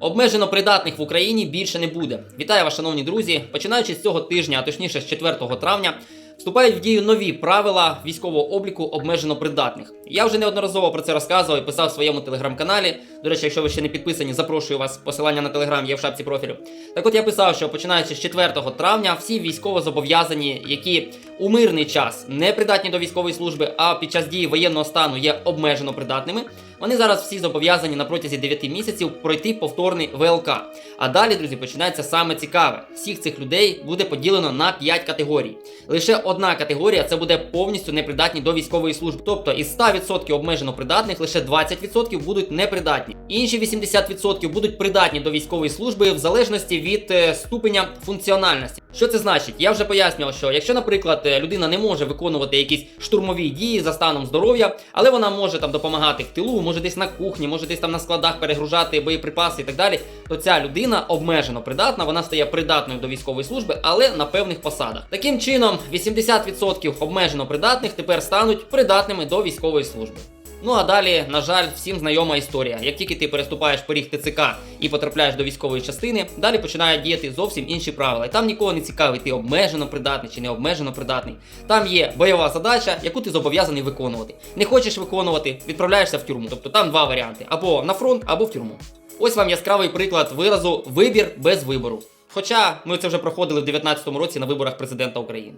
Обмежено придатних в Україні більше не буде. Вітаю вас, шановні друзі. Починаючи з цього тижня, а точніше з 4 травня, вступають в дію нові правила військового обліку обмежено придатних. Я вже неодноразово про це розказував і писав в своєму телеграм-каналі. До речі, якщо ви ще не підписані, запрошую вас. Посилання на телеграм є в шапці профілю. Так от я писав, що починаючи з 4 травня, всі військовозобов'язані, які у мирний час не придатні до військової служби, а під час дії воєнного стану є обмежено придатними. Вони зараз всі зобов'язані на протязі 9 місяців пройти повторний ВЛК. А далі, друзі, починається саме цікаве. Всіх цих людей буде поділено на 5 категорій. Лише одна категорія це буде повністю непридатні до військової служби. Тобто із 100% обмежено придатних лише 20% будуть непридатні. Інші 80% будуть придатні до військової служби в залежності від е, ступеня функціональності. Що це значить? Я вже пояснював, що якщо, наприклад, е, людина не може виконувати якісь штурмові дії за станом здоров'я, але вона може там допомагати в тилу, може десь на кухні, може десь там на складах перегружати боєприпаси і так далі, то ця людина обмежено придатна, вона стає придатною до військової служби, але на певних посадах. Таким чином, 80% обмежено придатних тепер стануть придатними до військової служби. Ну а далі, на жаль, всім знайома історія. Як тільки ти переступаєш поріг ТЦК і потрапляєш до військової частини, далі починають діяти зовсім інші правила. І там нікого не цікавить, ти обмежено придатний чи не обмежено придатний. Там є бойова задача, яку ти зобов'язаний виконувати. Не хочеш виконувати, відправляєшся в тюрму. Тобто там два варіанти: або на фронт, або в тюрму. Ось вам яскравий приклад виразу вибір без вибору. Хоча ми це вже проходили в 2019 році на виборах президента України.